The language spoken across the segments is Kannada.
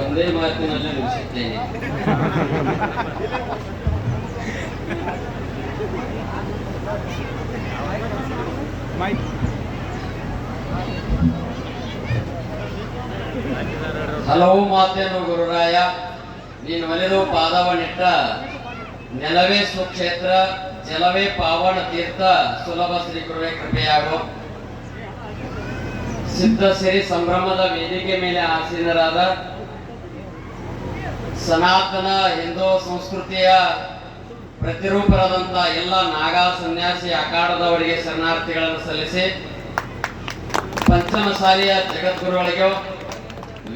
ಒಂದೇ ಮಾತಿನಲ್ಲಿ ಹಲವು ಮಾತೇನು ಗುರುರಾಯ, ನೀನು ಒಲಿದು ಪಾದವನಿಟ್ಟ ನೆಲವೇ ಸುಕ್ಷೇತ್ರ, ಜಲವೇ ಪಾವನ ತೀರ್ಥ, ಸುಲಭ ಶ್ರೀ ಗುರುವೇ ಕೃಪೆಯಾಗೋ. ಸಿದ್ಧ ಸಿರಿ ಸಂಭ್ರಮದ ವೇದಿಕೆ ಮೇಲೆ ಆಸೀನರಾದ ಸನಾತನ ಹಿಂದೂ ಸಂಸ್ಕೃತಿಯ ಪ್ರತಿರೂಪರಾದಂತ ಎಲ್ಲ ನಾಗಾ ಸನ್ಯಾಸಿ ಅಖಾಡದವರಿಗೆ ಶರಣಾರ್ಥಿಗಳನ್ನು ಸಲ್ಲಿಸಿ ಪಂಚಮಸಾಲಿಯ ಜಗದ್ಗುರುಗಳಿಗೂ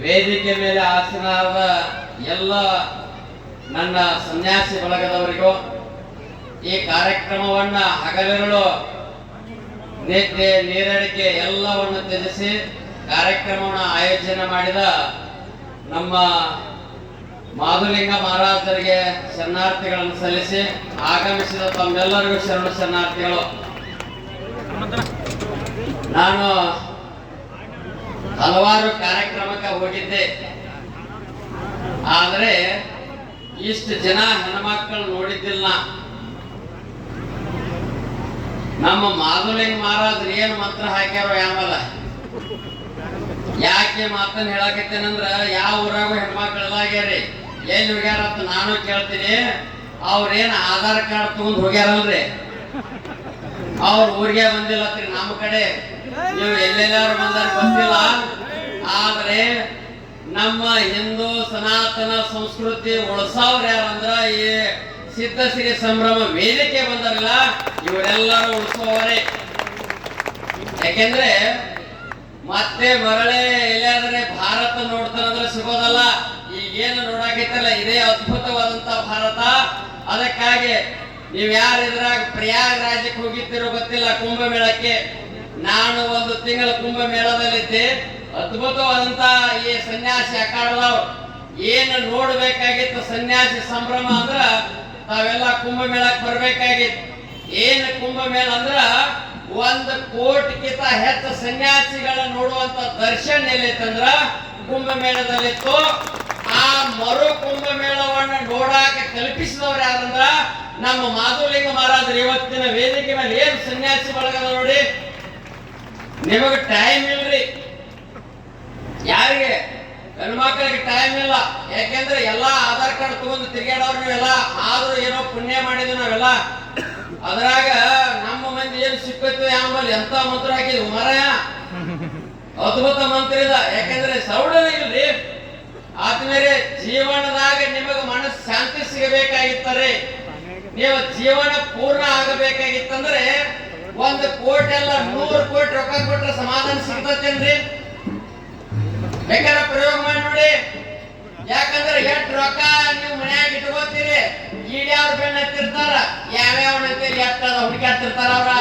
ವೇದಿಕೆ ಮೇಲೆ ಆಸೀನಾದ ಎಲ್ಲ ನನ್ನ ಸನ್ಯಾಸಿ ಬಳಗದವರಿಗೂ ಈ ಕಾರ್ಯಕ್ರಮವನ್ನ ಹಗಲಿರುಳು ನಿದ್ದೆ, ನೀರಡಿಕೆ ಎಲ್ಲವನ್ನು ತ್ಯಜಿಸಿ ಕಾರ್ಯಕ್ರಮವನ್ನು ಆಯೋಜನೆ ಮಾಡಿದ ನಮ್ಮ ಮಾಧುಲಿಂಗ ಮಹಾರಾಜರಿಗೆ ಶರಣಾರ್ಥಿಗಳನ್ನು ಸಲ್ಲಿಸಿ ಆಗಮಿಸಿದ ತಮ್ಮೆಲ್ಲರಿಗೂ ಶರಣ ಶರಣಾರ್ಥಿಗಳು. ನಾನು ಹಲವಾರು ಕಾರ್ಯಕ್ರಮಕ್ಕೆ ಹೋಗಿದ್ದೆ. ಆದರೆ ಇಷ್ಟು ಜನ ಹೆಣ್ಮಕ್ಕಳು ನೋಡಿದ್ದಿಲ್ಲ. ನಮ್ಮ ಮಾಧುಲಿಂಗ ಮಹಾರಾಜರು ಏನು ಮಂತ್ರ ಹಾಕ್ಯಾರೋ ಯಾವಲ್ಲ. ಯಾಕೆ ಮಾತನ್ನ ಹೇಳಕತ್ತೇನಂದ್ರ ಯಾವ ಊರಾಗ ಹೆಣ್ಮಕ್ಳೆಲ್ಲ ಆಗ್ಯಾರಿ. ಎಲ್ಲಿ ಹೋಗ್ಯಾರ ಅಂತ ನಾನು ಕೇಳ್ತೀನಿ. ಅವ್ರೇನ ಆಧಾರ್ ಕಾರ್ಡ್ ತಗೊಂಡ್ ಹೋಗ್ಯಾರಲ್ರಿ? ಅವ್ರ ಊರಿಗೆ ಬಂದಿಲ್ಲತ್ರಿ ನಮ್ಮ ಕಡೆ. ನೀವು ಎಲ್ಲೆಲ್ಲಾರು ಬಂದಾರ ಬಂದಿಲ್ಲ ಆದ್ರೆ ನಮ್ಮ ಹಿಂದೂ ಸನಾತನ ಸಂಸ್ಕೃತಿ ಉಳಿಸೋರ್ ಯಾರಂದ್ರ ಈ ಸಿದ್ಧಸಿರಿ ಸಂಭ್ರಮ ವೇದಿಕೆ ಬಂದಾರಲ್ಲ, ಇವರೆಲ್ಲರೂ ಉಳಿಸೋವರೇ. ಯಾಕೆಂದ್ರೆ ಮತ್ತೆ ಮರಳೆ ಎಲ್ಲಾದ್ರೆ ಭಾರತ ನೋಡ್ತಾರಂದ್ರೆ ಸಿಗೋದಲ್ಲ. ಈಗೇನು ನೋಡಾಕೈತಲ್ಲ, ಇದೇ ಅದ್ಭುತವಾದಂತ ಭಾರತ. ಅದಕ್ಕಾಗಿ ನೀವ್ ಯಾರು ಇದ್ರಾಗ ಪ್ರಯಾಗರಾಜಕ್ಕೆ ಹೋಗಿದ್ದೀರೋ ಗೊತ್ತಿಲ್ಲ, ಕುಂಭಮೇಳಕ್ಕೆ. ನಾನು ಒಂದು ತಿಂಗಳ ಕುಂಭಮೇಳದಲ್ಲಿದ್ದೆ. ಅದ್ಭುತವಾದಂತ ಈ ಸನ್ಯಾಸಿ ಅಖಾಡದವ್ರು ಏನು ನೋಡ್ಬೇಕಾಗಿತ್ತು ಸನ್ಯಾಸಿ ಸಂಭ್ರಮ ಅಂದ್ರ, ತಾವೆಲ್ಲ ಕುಂಭಮೇಳಕ್ಕೆ ಬರ್ಬೇಕಾಗಿತ್ತು. ಏನು ಕುಂಭಮೇಳ ಅಂದ್ರ, ಒಂದು ಕೋಟಿಗಿಂತ ಹೆಚ್ಚು ಸನ್ಯಾಸಿಗಳ ನೋಡುವಂತ ದರ್ಶನ ಎಲ್ಲಿತ್ತಂದ್ರ, ಕುಂಭಮೇಳದಲ್ಲಿತ್ತು. ಮರು ಕುಂಭಮೇಳವನ್ನು ನೋಡಾಕ ಕಲ್ಪಿಸಿದವ್ರು ಯಾರಂದ್ರ ನಮ್ಮ ಮಾಧುಲಿಂಗ ಮಹಾರಾಜರು. ಇವತ್ತಿನ ವೇದಿಕೆ ಮೇಲೆ ಏನ್ ಸನ್ಯಾಸಿ ಬಳಗದ ನೋಡಿ. ನಿಮಗೆ ಟೈಮ್ ಇಲ್ರಿ. ಯಾರಿಗೆ? ಹೆಣ್ಮಕ್ಳಿಗೆ ಟೈಮ್ ಇಲ್ಲ. ಯಾಕೆಂದ್ರೆ ಎಲ್ಲಾ ಆಧಾರ್ ಕಾರ್ಡ್ ತಗೊಂಡು ತಿರ್ಗಾಡೋರು ನೀವೆಲ್ಲ. ಆದ್ರೂ ಏನೋ ಪುಣ್ಯ ಮಾಡಿದ್ವಿ ನಾವೆಲ್ಲ. ಅದ್ರಾಗ ನಮ್ಮ ಮಂದಿ ಏನ್ ಸಿಕ್ಕೈತೆ ಆಮೇಲೆ ಎಂತ ಮಂತ್ರ ಹಾಕಿದ್ವಿ ಮರಯ? ಅದ್ಭುತ ಮಂತ್ರ ಇಲ್ಲ ಯಾಕೆಂದ್ರೆ ಸೌಡನೇ ಇಲ್ರಿ. ಆದ್ಮೇಲೆ ಜೀವನದಾಗ ನಿಮಗೆ ಮನಸ್ಸು ಶಾಂತಿ ಸಿಗಬೇಕಾಗಿತ್ತರೆ. ನೀವು ಜೀವನ ಪೂರ್ಣ ಆಗಬೇಕಾಗಿತ್ತಂದ್ರೆ ಒಂದು ಕೋಟಿ ಎಲ್ಲ ನೂರು ಕೋಟಿ ರೊಕ್ಕ ಕೊಟ್ರೆ ಸಮಾಧಾನ ಸಿಗ್ತತೇನ್ರಿ ಬೇಕಾದ್ರೆ ಪ್ರಯೋಗ ಮಾಡಿ ನೋಡಿ. ಯಾಕಂದ್ರೆ ಎಷ್ಟು ರೊಕ್ಕ ನೀವು ಮನ್ಯಾಗ ಇಟ್ಕೋತೀರಿ? ಈಡ್ಯಾವ್ರ ಬೆಣ್ಣ ಹತ್ತಿರ್ತಾರ ಯಾವ್ಯಾವ ಅಂತೀರಿ? ಎಷ್ಟ ಹುಡುಕಾಡ್ತಿರ್ತಾರ ಅವ್ರ?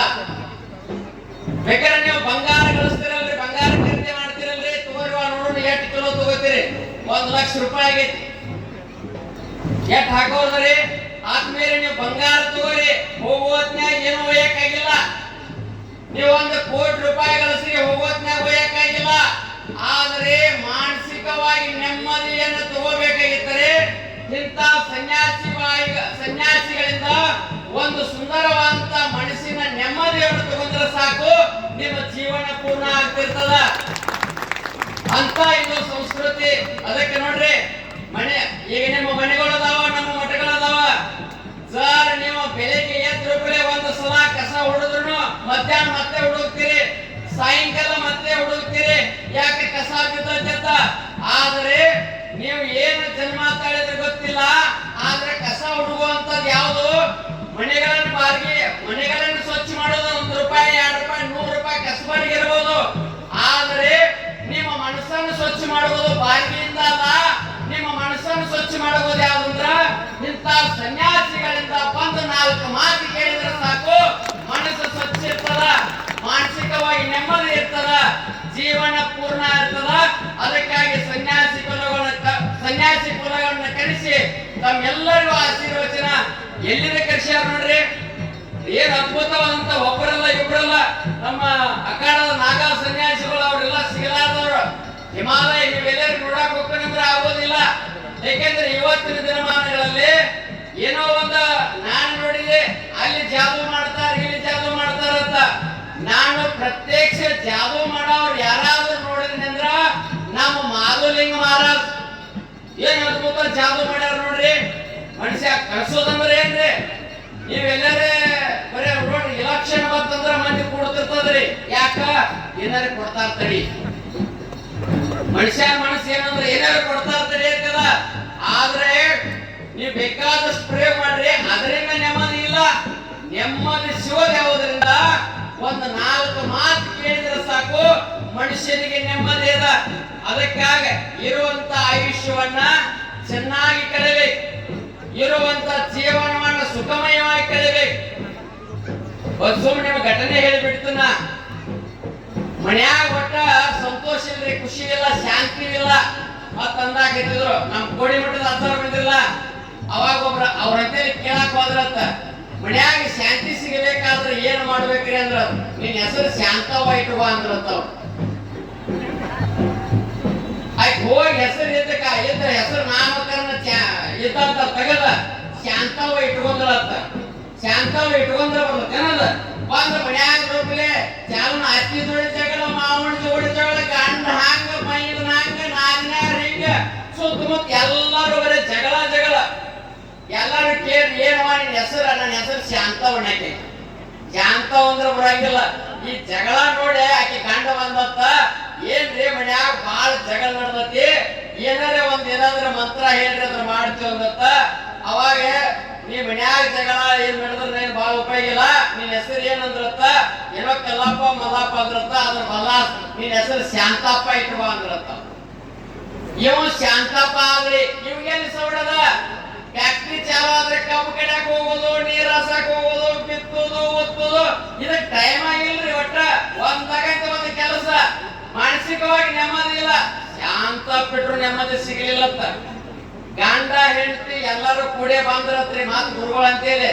ಬೇಕಾದ್ರೆ ನೀವು ಬಂಗಾರ ಕಳಿಸ್ತೀರಲ್ರಿ ಬಂಗಾರ ಖರೀದಿ ಮಾಡ್ತಿರಲ್ರಿ. ತಗೋರಿ ನೋಡೋಣ ಎಷ್ಟು ಕಿಲೋ ತಗೋತೀರಿ? ಒಂದ್ ಲಕ್ಷ ರೂಪಾಯಿ ಆಗೈತಿ. ಎಟ್ ಹಾಕೋದ್ರಿ ಆದ್ಮೇಲೆ ನೀವು ಬಂಗಾರ ತಗೋರಿ ಹೋಗುವತ್ನಾಗ ಏನು ಒಯ್ಯಕ್ಕಾಗಿಲ್ಲ. ನೀವು ಒಂದು ಕೋಟಿ ರೂಪಾಯಿ ಗಳಿಸಿ ಹೋಗೋತ್ನ್ಯಾಗ ಒಯ್ಯಕ್ಕಾಗಿಲ್ಲ. ಆದರೆ ಮಾನಸಿಕವಾಗಿ ನೆಮ್ಮದಿಯನ್ನು ತಗೋಬೇಕಾಗಿದ್ದರೆ ಇಂಥ ಸನ್ಯಾಸಿ ಸನ್ಯಾಸಿಗಳಿಂದ ಒಂದು ಸುಂದರವಾದಂತ ಮನಸ್ಸಿನ ನೆಮ್ಮದಿಯನ್ನು ತಗೊಂಡ್ರೆ ಸಾಕು. ನಿಮ್ಮ ಜೀವನ ಪೂರ್ಣ ಆಗ್ತಿರ್ತದ. ಅಂತ ಇದು ಸಂಸ್ಕೃತಿ, ಅದಕ್ಕೆ ನೋಡ್ರಿ ಮನೆ ಈಗ ನಿಮ್ಮ ಮನೆಗಳದಾವ ನಮ್ಮ ಮಠಗಳದಾವ ಸರ್, ನೀವು ಬೆಳಿಗ್ಗೆ ಎದ್ದು ಬೆಳೆ ಒಂದು ಸಲ ಕಸ ಹುಡುದ್ರು ಮಧ್ಯಾಹ್ನ ಮತ್ತೆ ಹುಡುಕ್ತೀರಿ, ಸಾಯಂಕಾಲ ಮತ್ತೆ ಹುಡುಕ್ತೀರಿ. ಯಾಕೆ ಕಸ ಬಿದ್ದೈತೆ ಅಂತ ಆದ್ರೆ ನೀವು ಏನು ಜನ್ಮ ತಾಳಿದ್ರೆ ಗೊತ್ತಿಲ್ಲ. ಆದ್ರೆ ಕಸ ಹುಡುಗುವಂತದ್ ಯಾವುದು? ಮನೆಗಳನ್ನು ಬಾರ್ಗಿ, ಮನೆಗಳನ್ನು ಸ್ವಚ್ಛ ಮಾಡೋದು. ಅಲ್ಲ, ನಿಮ್ಮ ಮನಸ್ಸನ್ನು ಸ್ವಚ್ಛ ಮಾಡುವುದು ಯಾವ್ದಂದ್ರ ಇಂಥ ಸನ್ಯಾಸಿಗಳಿಂದ ಬಂದು ನಾಲ್ಕು ಮಾತು ಕೇಳಿದ್ರೆ ಸಾಕು. ಮನಸ್ಸು ಸ್ವಚ್ಛ ಇರ್ತದ, ಮಾನಸಿಕವಾಗಿ ನೆಮ್ಮದಿ ಇರ್ತದ, ಜೀವನ ಪೂರ್ಣ ಇರ್ತದ. ಅದಕ್ಕಾಗಿ ಸನ್ಯಾಸಿ ಕುಲಗಳನ್ನ ಸನ್ಯಾಸಿ ಕುಲಗಳನ್ನ ಕರೆಸಿ ತಮ್ಮೆಲ್ಲರಿಗೂ ಆಶೀರ್ವಚನ. ಎಲ್ಲಿದೆ ಕರೆಸ್ಯಾರ ನೋಡ್ರಿ? ಏನ್ ಅದ್ಭುತವಾದಂತ ಒಬ್ಬರಲ್ಲ ಇಬ್ಬರಲ್ಲ ನಮ್ಮ ಅಖಾಡದ ನಾಗಾ ಸನ್ಯಾಸಿಗಳು ಅವರೆಲ್ಲ ಸಿಗಲಾರ್ದವ್ರು. ಹಿಮಾಲಯ ನೀವೆಲ್ಲರೂ ಆಗೋದಿಲ್ಲ. ಯಾಕೆಂದ್ರೆ ಇವತ್ತಿನ ದಿನಮಾನಗಳಲ್ಲಿ ಏನೋ ಒಂದು ನಾನು ನೋಡಿದೆ, ಅಲ್ಲಿ ಜಾದು ಮಾಡ್ತಾರೆ, ಇಲ್ಲಿ ಜಾದು ಮಾಡ್ತಾರಂತ ನಾನು ಪ್ರತ್ಯಕ್ಷ ಜಾದು ಮಾಡೋರು ಯಾರಾದ್ರೂ ನೋಡಿದ್ನಿ ಅಂದ್ರ ನಮ್ಮ ಮಾಧುಲಿಂಗ ಮಹಾರಾಜ್. ಏನ್ ಅದ್ಭುತ ಜಾದು ಮಾಡ್ಯಾರ ನೋಡ್ರಿ. ಮನುಷ್ಯ ಕಳ್ಸೋದಂದ್ರೆ ಏನ್ರಿ? ನೀವೆಲ್ಲರೇ ಬರೇ ನೋಡ್ರಿ ಇಲೆಕ್ಷನ್ ಬಂತಂದ್ರ ಮಂದಿ ಕೊಡ್ತಿರ್ತದ್ರಿ. ಯಾಕ? ಏನಾರ ಕೊಡ್ತಾ ತಡಿ. ಮನುಷ್ಯ ಮನಸ್ಸು ಏನಂದ್ರೆ ಏನಾದ್ರು ಕೊಡ್ತಾ ಇರ್ತಾರೆ ಆದ್ರೆ ನೀವು ಬೇಕಾದಷ್ಟು ಸ್ಪ್ರೇ ಮಾಡ್ರಿ, ಅದರಿಂದ ನೆಮ್ಮದಿ ಇಲ್ಲ. ನೆಮ್ಮದಿ ಸಿಗೋದು ಯಾವುದರಿಂದ ಒಂದು ನಾಲ್ಕು ಮಾತು ಕೇಳಿದ್ರೆ ಸಾಕು, ಮನುಷ್ಯನಿಗೆ ನೆಮ್ಮದಿ ಅದ. ಅದಕ್ಕಾಗಿ ಇರುವಂತ ಆಯುಷ್ಯವನ್ನ ಚೆನ್ನಾಗಿ ಕಳೆಯಲಿ ಇರುವಂತ ಜೀವನವನ್ನ ಸುಖಮಯವಾಗಿ ಕಳೆಯಲಿ ಒಂದು ಸುಮ್ಮನೆ ಘಟನೆ ಘಟನೆ ನಾ ಮನ್ಯಾಗ ಒಟ್ಟ ಸಂತೋಷ ಇಲ್ರಿ ಖುಷಿ ಇಲ್ಲ ಶಾಂತಿ ಇಲ್ಲ ಮತ್ತ ಅಂದಾಕಿದ್ರು ನಮ್ ಕೋಡಿ ಮಠದ ಹತ್ತಾರ ಬಿದ್ದಿಲ್ಲ ಅವಾಗ ಒಬ್ರ ಅವ್ರ ಅಂತೇಳಿ ಕೇಳಕ್ ಹೋದ್ರಂತ. ಮನ್ಯಾಗ ಶಾಂತಿ ಸಿಗಬೇಕಾದ್ರೆ ಏನ್ ಮಾಡ್ಬೇಕ್ರಿ ಅಂದ್ರ, ನಿನ್ ಹೆಸರು ಶಾಂತವ ಇಟ್ಟುವ ಅಂದ್ರಂತ ಆಯ್ತು, ಹೋಗಿ ಹೆಸರು ಎದ್ದಕ ಎದ್ರ ಹೆಸರು ನಾಮಕರಣ ಇದ್ದಂತ ತಗದ ಶಾಂತವ ಇಟ್ಕೊಂಡ್ರಂತ. ಶಾಂತವ ಇಟ್ಕೊಂಡ್ರ ಬರ್ಬೇಕೇನದ ಬಂದ್ರ ಮನ್ಯಾಗ ನೋಡ್ಲೆ ಚಾಲನ ಅತ್ತಿ ಜೋಡಿ ಜಗಳ, ಮಾವನ ಜೋಡಿ ಜಗಳ. ಹೆಸರು ನನ್ನ ಹೆಸರು ಶಾಂತವಣ್ಣಕ್ಕೆ ಶಾಂತವ್ ಅಂದ್ರೆ ಬರಂಗಿಲ್ಲ. ಈ ಜಗಳ ನೋಡಿ ಆಕೆ ಗಂಡ ಬಂದತ್ತ, ಏನ್ರಿ ಮನ್ಯಾಗ ಬಾಳ ಜಗಳ ನಡ್ದತಿ? ಏನಾರ ಒಂದ್ ಏನಾದ್ರ ಮಂತ್ರ ಹೇಳ್ರಿ ಅದ್ರ ಮಾಡ್ತೀವಿ ಅಂದತ್ತ ಅವಾಗ ನೀ ಮನ್ಯಾಗ ಜಗಳ ಏನ್ ನಡೆದ್ರ ಏನ್ ಬಾಳ ಉಪಯೋಗ ಇಲ್ಲ. ನಿನ್ ಹೆಸರು ಏನಂದ್ರತ್ತ? ಏನೋ ಕಲ್ಲಪ್ಪ, ಮಲ್ಲಪ್ಪ ಅಂದ್ರತ್ತ ಅದ್ರ ಮಲ್ಲ ನಿನ್ ಹೆಸರು ಶಾಂತಪ್ಪ ಇಟ್ಕೋ ಅಂದ್ರತ್ತ. ಇವ ಶಾಂತಪ್ಪ ಆದ್ರಿ ಇವ್ಗೇನ್ ಸೌಡದ? ಆದ್ರೆ ಹೋಗೋದು, ನೀರ್ ಹಸಕ್ ಹೋಗೋದು ಬಿತ್ತುದು ಒತ್ತುದು ಇದಕ್ ಟೈಮ್ ಆಗಿಲ್ರಿ ಒಟ್ಟ. ಒಂದಾಗಂತ ಒಂದು ಕೆಲಸ. ಮಾನಸಿಕವಾಗಿ ನೆಮ್ಮದಿ ಇಲ್ಲ. ಶಾಂತ ಬಿಟ್ರು ನೆಮ್ಮದಿ ಸಿಗಲಿಲ್ಲತ್ತ. ಗಂಡ, ಹೆಂಡತಿ ಎಲ್ಲರೂ ಕೂಡೇ ಬಂದ್ರತ್ರಿ ಮಾತು ಗುರುಗಳು ಅಂತೇಳಿ.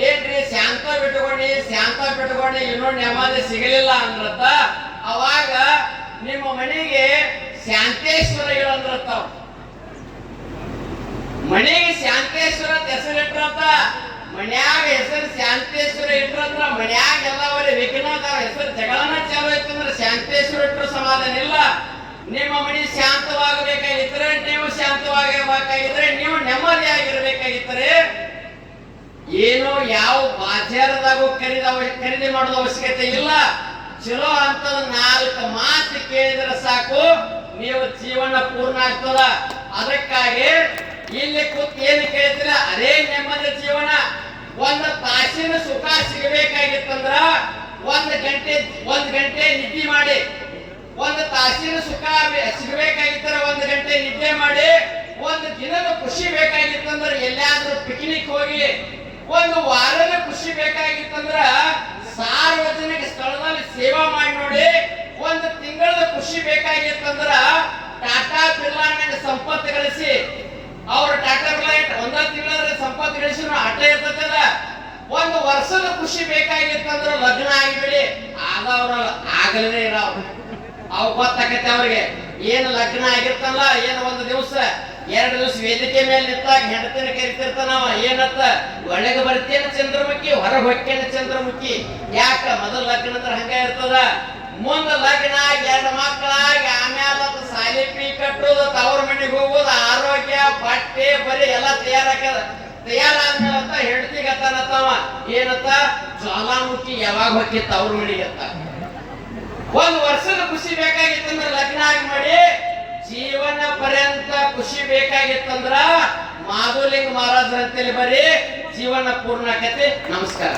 ಏನ್ರಿ ಶಾಂತ ಬಿಟ್ಕೊಂಡಿ ಶಾಂತ ಬಿಟ್ಕೊಂಡಿ ಇನ್ನೂ ನೆಮ್ಮದಿ ಸಿಗಲಿಲ್ಲ ಅಂದ್ರತ್ತ. ಅವಾಗ ನಿಮ್ಮ ಮನೆಗೆ ಶಾಂತೇಶ್ವರ ಹೇಳಂದ್ರತ್ತ ಅವ್ರು. ಮನೆಗೆ ಶಾಂತೇಶ್ವರ ಅಂತ ಹೆಸರು ಇಟ್ರಂತ? ಮನ್ಯಾಗ ಹೆಸರು ಶಾಂತೇಶ್ವರ ಇಟ್ರಂದ್ರ ಮನ್ಯಾಗ ಎಲ್ಲ ಅವರ ವಿಘ್ನದ ಹೆಸರು ಜಗಳನ ಚಾಲು ಐತಂದ್ರ ಶಾಂತೇಶ್ವರ ಇಟ್ಟರು ಸಮಾಧಾನ ಇಲ್ಲ. ನಿಮ್ಮ ಮನೆ ಶಾಂತವಾಗಬೇಕಾಗಿದ್ರೆ ನೀವು ಶಾಂತವಾಗಬೇಕಾಗಿದ್ರೆ ನೀವು ನೆಮ್ಮದಿ ಆಗಿರ್ಬೇಕಾಗಿದ್ರೆ ಏನು ಯಾವ ಬಾಜಾರದಾಗೂ ಖರೀದ ಖರೀದಿ ಮಾಡೋದು ಅವಶ್ಯಕತೆ ಇಲ್ಲ. ಚಲೋ ಅಂತ ನಾಲ್ಕು ಮಾತು ಕೇಳಿದ್ರೆ ಸಾಕು, ನೀವು ಜೀವನ ಪೂರ್ಣ ಆಗ್ತದ. ಅದಕ್ಕಾಗಿ ಇಲ್ಲಿ ಕೂತ್ ಏನು ಕೇಳ್ತೀರ? ಅದೇ ನೆಮ್ಮದಿ ಜೀವನ. ಒಂದು ತಾಸಿನ ಸುಖ ಸಿಗಬೇಕಾಗಿತ್ತಂದ್ರ ಒಂದು ಗಂಟೆ ಒಂದು ಗಂಟೆ ನಿದ್ದೆ ಮಾಡಿ. ಒಂದು ತಾಸಿನ ಸುಖ ಸಿಗಬೇಕಾಗಿತ್ತರ ಒಂದು ಗಂಟೆ ನಿದ್ದೆ ಮಾಡಿ. ಒಂದು ದಿನದ ಖುಷಿ ಬೇಕಾಗಿತ್ತಂದ್ರ ಎಲ್ಲಾದ್ರೂ ಪಿಕ್ನಿಕ್ ಹೋಗಿ. ಒಂದು ವಾರದ ಖುಷಿ ಬೇಕಾಗಿತ್ತಂದ್ರ ಸಾರ್ವಜನಿಕ ಸ್ಥಳದಲ್ಲಿ ಸೇವಾ ಮಾಡಿ ನೋಡಿ. ಒಂದು ತಿಂಗಳದ ಖುಷಿ ಬೇಕಾಗಿತ್ತಂದ್ರ ಟಾಟಾ ಬಿರ್ಲಾ ಸಂಪತ್ತು ಗಳಿಸಿ ಅವ್ರ ಟಾಟಾ ಲೈಟ್ ಒಂದ ತಿಂಗಳ ಸಂಪತ್ತು ಗಳಿಸಿದ್ರು ಅಡ್ಡ ಇರ್ತದ ಒಂದು ವರ್ಷದ ಖುಷಿ ಬೇಕಾಗಿತ್ತಂದ್ರೆ ಲಗ್ನ ಆಗಿಬಿಡಿ. ಆದವ್ರಲ್ಲ ಆಗಲೇ ಇರೋರು. ಅವ್ ಗೊತ್ತಾಕತ್ತೆ ಅವ್ರಿಗೆ, ಏನು ಲಗ್ನ ಆಗಿರ್ತಲ್ಲ, ಏನು ಒಂದು ದಿವಸ, ಎರಡು ದಿವಸ ವೇದಿಕೆ ಮೇಲೆ ನಿಂತಾಗ ಹೆಂಡತಿನ ಕರಿತಿರ್ತಾನವ ಏನತ್ತ? ಒಳಗೆ ಬರ್ತೇನೆ ಚಂದ್ರಮುಖಿ, ಹೊರಗೆ ಹೊಕ್ಕೇನೆ ಚಂದ್ರಮುಖಿ. ಯಾಕ? ಮೊದಲ ಲಗ್ನ ಅಂದ್ರೆ ಹಂಗ ಇರ್ತದ. ಮುಂದ ಲಗ್ನ ಎರಡು ಮಕ್ಕಳಾಗಿ ಆಮ್ಯಾಲ ಸಾಲಿ ಫೀ ಕಟ್ಟೋದು ತವ್ರ ಮನೆಗೆ ಹೋಗೋದು ಆರೋಗ್ಯ, ಬಟ್ಟೆ, ಬರೀ ಎಲ್ಲ ತಯಾರಾಗ್ಯದ. ತಯಾರಾದ್ಮೇಲೆ ಅಂತ ಹೆಂಡತಿಗತ್ತಾನತ್ತವ ಏನತ್ತ ಜ್ವಾಲಾಮುಖಿ ಯಾವಾಗ ಹೊಕ್ಕಿತ್ತ ಅವ್ರ ಮನೆಗೆ ಒಂದು ವರ್ಷದ ಖುಷಿ ಬೇಕಾಗಿತ್ತಂದ್ರ ಲಗ್ನ ಆಗಿ ಮಾಡಿ, ಜೀವನ ಪರ್ಯಂತ ಖುಷಿ ಬೇಕಾಗಿತ್ತಂದ್ರ ಮಾಧುಲಿಂಗ ಮಹಾರಾಜರ ಅಂತೇಳಿ ಬರೀ ಜೀವನ ಪೂರ್ಣ ಆಕತಿ ನಮಸ್ಕಾರ.